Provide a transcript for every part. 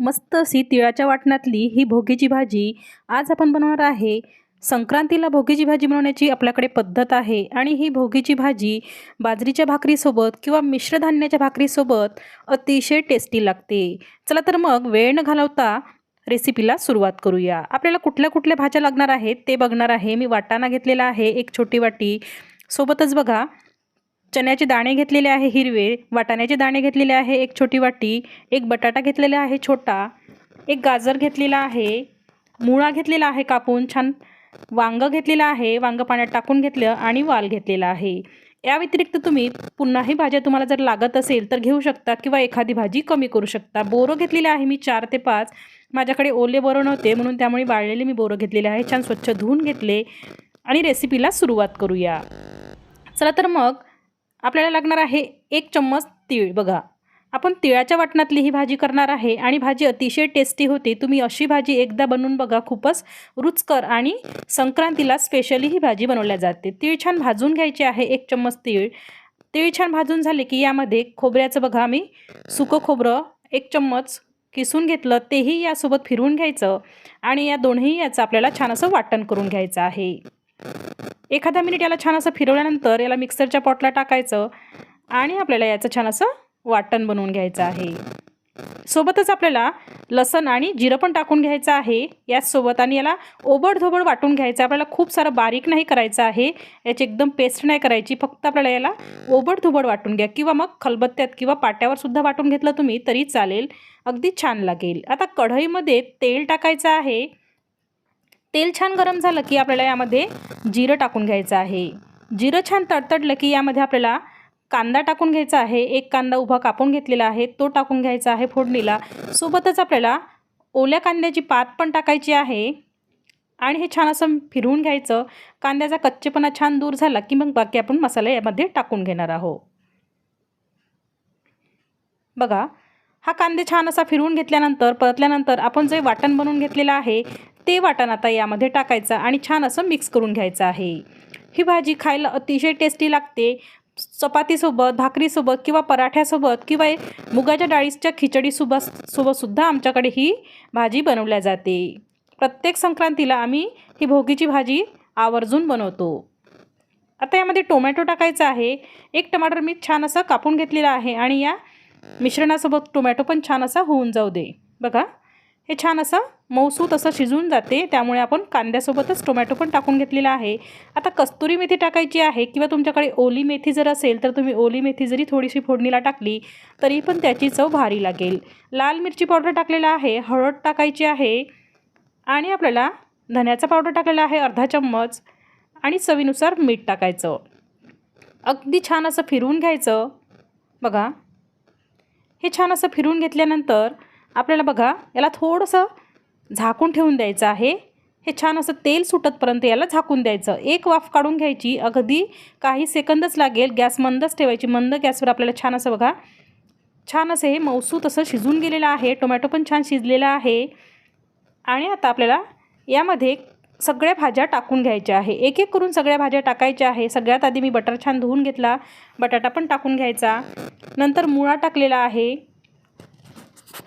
मस्त अशी तिळाच्या वाटणातली ही भोगीची भाजी आज आपण बनवणार आहे. संक्रांतीला भोगीची भाजी बनवण्याची आपल्याकडे पद्धत आहे आणि ही भोगीची भाजी बाजरीच्या भाकरीसोबत किंवा मिश्र धान्याच्या भाकरीसोबत अतिशय टेस्टी लागते. चला तर मग वेळ न घालवता रेसिपीला सुरुवात करूया. आपल्याला कुठल्या कुठल्या भाज्या लागणार आहेत ते बघणार आहे. मी वाटाणा घेतलेला आहे एक छोटी वाटी. सोबतच बघा चण्याचे दाणे घेतलेले आहे हिरवे वाटाण्याचे दाणे घेतलेले आहे एक छोटी वाटी एक बटाटा घेतलेला आहे छोटा एक गाजर घेतलेला आहे मुळा घेतलेला आहे कापून छान वांगं घेतलेलं आहे वांगं पाण्यात टाकून घेतलं आणि वाल घेतलेला आहे. या व्यतिरिक्त तुम्ही पुन्हाही भाज्या तुम्हाला जर लागत असेल तर घेऊ शकता किंवा एखादी भाजी कमी करू शकता. बोरं घेतलेले आहे मी चार ते पाच. माझ्याकडे ओले बोरं नव्हते म्हणून त्यामुळे वाळलेले मी बोरं घेतलेले आहे. छान स्वच्छ धुवून घेतले आणि रेसिपीला सुरुवात करूया. चला तर मग आपल्याला लागणार आहे एक चम्मच तीळ. बघा आपण तिळाच्या वाटणातली ही भाजी करणार आहे आणि भाजी अतिशय टेस्टी होते. तुम्ही अशी भाजी एकदा बनवून बघा खूपच रुचकर आणि संक्रांतीला स्पेशली ही भाजी बनवल्या जाते. तीळ छान भाजून घ्यायची आहे एक चम्मच तीळ. तीळ छान भाजून झाले की यामध्ये खोबऱ्याचं बघा मी सुकं खोबरं एक चम्मच किसून घेतलं तेही यासोबत फिरवून घ्यायचं आणि या दोन्ही याचं आपल्याला छान असं वाटण करून घ्यायचं आहे. एखादा मिनिट याला छान असं फिरवल्यानंतर याला मिक्सरच्या पॉटला टाकायचं आणि आपल्याला याचं छान असं वाटण बनवून घ्यायचं आहे. सोबतच आपल्याला लसण आणि जिरं पण टाकून घ्यायचं आहे. याचसोबत आणि याला ओबडधोबड वाटून घ्यायचं आपल्याला खूप सारं बारीक नाही करायचं आहे. याची एकदम पेस्ट नाही करायची. फक्त आपल्याला याला ओबडधोबड वाटून घ्या किंवा मग खलबत्त्यात किंवा पाट्यावर सुद्धा वाटून घेतलं तुम्ही तरी चालेल. अगदी छान लागेल. आता कढईमध्ये तेल टाकायचं आहे. तेल छान गरम झालं की आपल्याला यामध्ये जिरं टाकून घ्यायचं आहे. जिरं छान तडतडलं की यामध्ये आपल्याला कांदा टाकून घ्यायचा आहे. एक कांदा उभा कापून घेतलेला आहे. तो टाकून घ्यायचा आहे फोडणीला. सोबतच आपल्याला ओल्या कांद्याची पात पण टाकायची आहे. आणि हे छान असं फिरवून घ्यायचं. कांद्याचा कच्चेपणा छान दूर झाला की मग बाकी आपण मसाला यामध्ये टाकून घेणार आहोत. बघा हा कांदे छान असा फिरवून घेतल्यानंतर परतल्यानंतर आपण जे वाटण बनवून घेतलेलं आहे ते वाटण आता यामध्ये टाकायचं आणि छान असं मिक्स करून घ्यायचं आहे. ही भाजी खायला अतिशय टेस्टी लागते. चपातीसोबत भाकरीसोबत किंवा पराठ्यासोबत किंवा मुगाच्या डाळीच्या खिचडीसोबत सोबतसुद्धा आमच्याकडे ही भाजी बनवल्या जाते. प्रत्येक संक्रांतीला आम्ही ही भोगीची भाजी आवर्जून बनवतो. आता यामध्ये टोमॅटो टाकायचा आहे. एक टमाटर मी छान असं कापून घेतलेला आहे आणि या मिश्रणासोबत टोमॅटो पण छान असा होऊन जाऊ दे. बघा हे छान असं मऊसूत असं शिजून जाते. त्यामुळे आपण कांद्यासोबतच टोमॅटो पण टाकून घेतलेला आहे. आता कस्तुरी मेथी टाकायची आहे किंवा तुमच्याकडे ओली मेथी जर असेल तर तुम्ही ओली मेथी जरी थोडीशी फोडणीला टाकली तरी पण त्याची चव भारी लागेल. लाल मिरची पावडर टाकलेला आहे हळद टाकायची आहे आणि आपल्याला धन्याचा पावडर टाकलेला आहे अर्धा चम्मच आणि चवीनुसार मीठ टाकायचं. अगदी छान असं फिरवून घ्यायचं. बघा हे छान असं फिरून घेतल्यानंतर आपल्याला बघा याला थोडंसं झाकून ठेवून द्यायचं आहे. हे छान असं तेल सुटतपर्यंत याला झाकून द्यायचं. एक वाफ काढून घ्यायची. अगदी काही सेकंदच लागेल. गॅस मंदच ठेवायची. मंद गॅसवर आपल्याला छान असं बघा छान असं हे मौसूत असं शिजून गेलेलं आहे. टोमॅटो पण छान शिजलेला आहे. आणि आता आपल्याला यामध्ये सगळ्या भाज्या टाकून घ्यायच्या आहे. एक एक करून सगळ्या भाज्या टाकायच्या आहे. सगळ्यात आधी मी बटर छान धुवून घेतला. बटाटा पण टाकून घ्यायचा. नंतर मुळा टाकलेला आहे.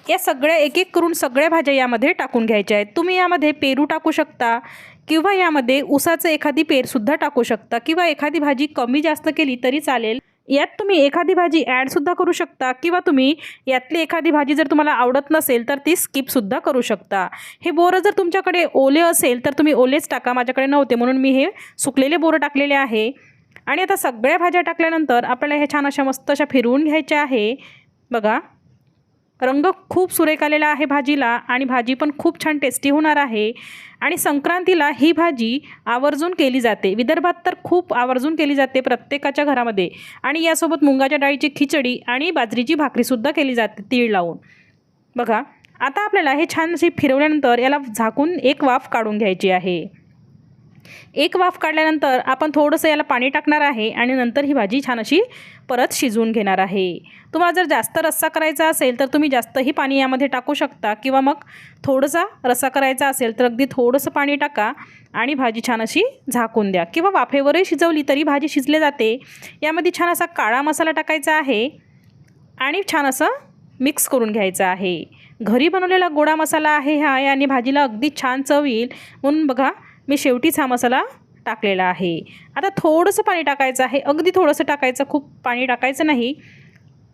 या सगळ्या एक एक करून सगळ्या भाज्या यामध्ये टाकून घ्यायच्या आहेत. तुम्ही यामध्ये पेरू टाकू शकता किंवा यामध्ये उसाचं एखादी पेरसुद्धा टाकू शकता किंवा एखादी भाजी कमी जास्त केली तरी चालेल. यात तुम्ही एखादी भाजी ॲडसुद्धा करू शकता किंवा तुम्ही यातली एखादी भाजी जर तुम्हाला आवडत नसेल तर ती स्किपसुद्धा करू शकता. हे बोरं जर तुमच्याकडे ओले असेल तर तुम्ही ओलेच टाका माझ्याकडे नव्हते म्हणून मी हे सुकलेले बोरं टाकलेले आहे. आणि आता सगळ्या भाज्या टाकल्यानंतर आपल्याला हे छान अशा मस्त अशा फिरवून घ्यायच्या आहे. बघा. रंग खूप सुरेख आलेला आहे भाजीला आणि भाजी पण खूप छान टेस्टी होणार आहे. आणि संक्रांतीला ही भाजी आवर्जून केली जाते. विदर्भात तर खूप आवर्जून केली जाते प्रत्येकाच्या घरामध्ये. आणि यासोबत मुंगाच्या डाळीची खिचडी आणि बाजरीची भाकरीसुद्धा केली जाते तीळ लावून. बघा आता आपल्याला हे छान अशी फिरवल्यानंतर याला झाकून एक वाफ काढून घ्यायची आहे. एक वाफ काढल्यानंतर आपण थोडंसं याला पाणी टाकणार आहे आणि नंतर ही भाजी छान अशी परत शिजवून घेणार आहे. तुम्हाला जर जास्त रस्सा करायचा असेल तर तुम्ही जास्तही पाणी यामध्ये टाकू शकता किंवा मग थोडंसा रस्सा करायचा असेल तर अगदी थोडंसं पाणी टाका आणि भाजी छान अशी झाकून द्या. किंवा वाफेवरही शिजवली तरी भाजी शिजले जाते. यामध्ये छान असा काळा मसाला टाकायचा आहे आणि छान असं मिक्स करून घ्यायचं आहे. घरी बनवलेला गोडा मसाला आहे हा याने भाजीला अगदी छान चव येईल. म्हणून बघा मी शेवटीच हा मसाला टाकलेला आहे. आता थोडंसं पाणी टाकायचं आहे. अगदी थोडंसं टाकायचं खूप पाणी टाकायचं नाही.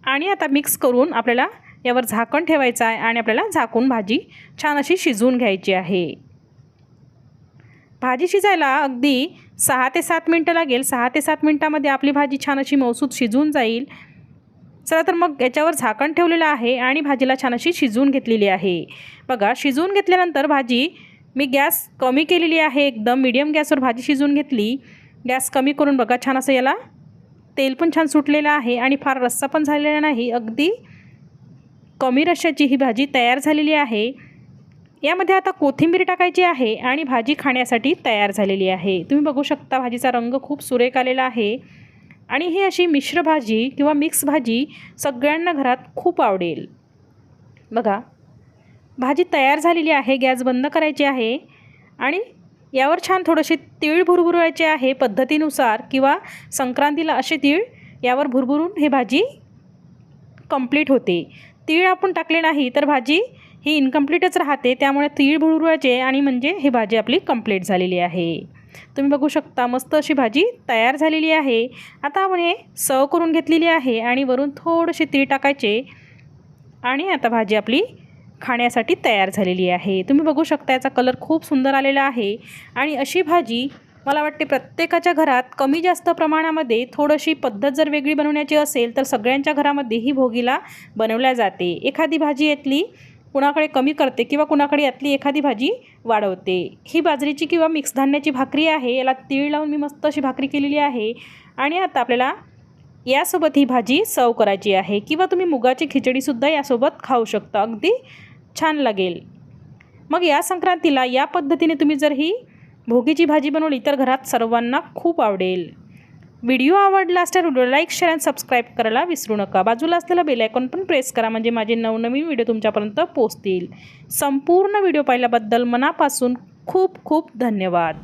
आणि आता मिक्स करून आपल्याला यावर झाकण ठेवायचं आहे आणि आपल्याला झाकून भाजी छान अशी शिजवून घ्यायची आहे. भाजी शिजायला अगदी सहा ते सात मिनटं लागेल. सहा ते सात मिनटामध्ये आपली भाजी छान अशी मौसूद शिजून जाईल. चला तर मग याच्यावर झाकण ठेवलेलं आहे आणि भाजीला छान अशी शिजवून घेतलेली आहे. बघा शिजवून घेतल्यानंतर भाजी मी गॅस कमी केलेली आहे एकदम मीडियम गॅसवर भाजी शिजवून घेतली. गॅस कमी करून बघा छान असं याला. तेल पण छान सुटलेलं आहे आणि फार रस्सा पण झालेला नाही. अगदी कमी रश्श्याची ही भाजी तयार झालेली आहे. यामध्ये आता कोथिंबीर टाकायची आहे आणि भाजी खाण्यासाठी तयार झालेली आहे. तुम्ही बघू शकता भाजीचा रंग खूप सुरेख आलेला आहे. आणि ही अशी मिश्र भाजी किंवा मिक्स भाजी सगळ्यांना घरात खूप आवडेल. बघा. भाजी तयार झालेली आहे गॅस बंद करायची आहे आणि यावर छान थोडेसे तीळ भुरभुरायचे आहे पद्धतीनुसार किंवा संक्रांतीला असे तीळ यावर भुरभुरून हे भाजी कंप्लीट होते. तीळ आपण टाकले नाही तर भाजी ही इनकम्प्लीटच राहते त्यामुळे तीळ भुरभुरायचे आणि म्हणजे ही भाजी आपली कंप्लीट झालेली आहे. तुम्ही बघू शकता मस्त अशी भाजी तयार झालेली आहे. आता आपण हे सर्व करून घेतलेली आहे आणि वरून थोडेसे तीळ टाकायचे आणि आता भाजी आपली खाण्यासाठी तयार झालेली आहे. तुम्ही बघू शकता याचा कलर खूप सुंदर आलेला आहे. आणि अशी भाजी मला वाटते प्रत्येकाच्या घरात कमी जास्त प्रमाणामध्ये थोडीशी पद्धत जर वेगळी बनवण्याची असेल तर सगळ्यांच्या घरामध्ये ही भोगीला बनवल्या जाते. एखादी भाजी यातली कुणाकडे कमी करते किंवा कुणाकडे यातली एखादी भाजी वाढवते. ही बाजरीची किंवा मिक्स धान्याची भाकरी आहे. याला तीळ लावून मी मस्त अशी भाकरी केलेली आहे. आणि आता आपल्याला यासोबत ही भाजी सर्व करायची आहे. किंवा तुम्ही मुगाची खिचडीसुद्धा यासोबत खाऊ शकता. अगदी छान लागेल. मग या संक्रांतीला या पद्धतीने तुम्ही जर ही भोगीची भाजी बनवली तर घरात सर्वांना खूप आवडेल. व्हिडिओ आवडला असल्यास व्हिडिओ लाईक शेअर आणि सबस्क्राईब करायला विसरू नका. बाजूला असलेला बेल आयकॉन पण प्रेस करा म्हणजे माझे नवनवीन व्हिडिओ तुमच्यापर्यंत पोहोचतील. संपूर्ण व्हिडिओ पाहिल्याबद्दल मनापासून खूप खूप धन्यवाद.